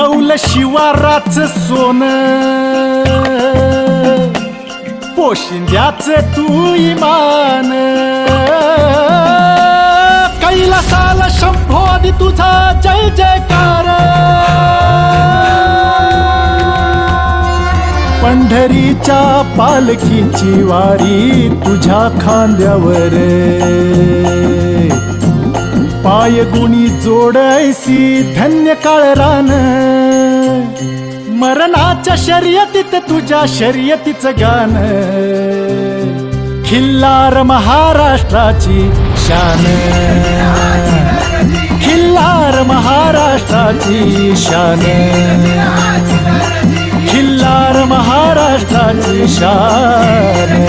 उमटवलं शिवाराच सोन. पोशिंद्याच तू इमान. कैलासाला शंभोदी तुझा जय जयकार. पंढरीच्या पालखीची वारी तुझ्या खांद्यावर. पाय गुणी जोडैसी धन्य काळ रान. मरणाच्या शर्यतीत तुझ्या शर्यतीचं गाण खिल्लार महाराष्ट्राची शान. खिल्लार महाराष्ट्राची शान. खिल्लार महाराष्ट्राची शान.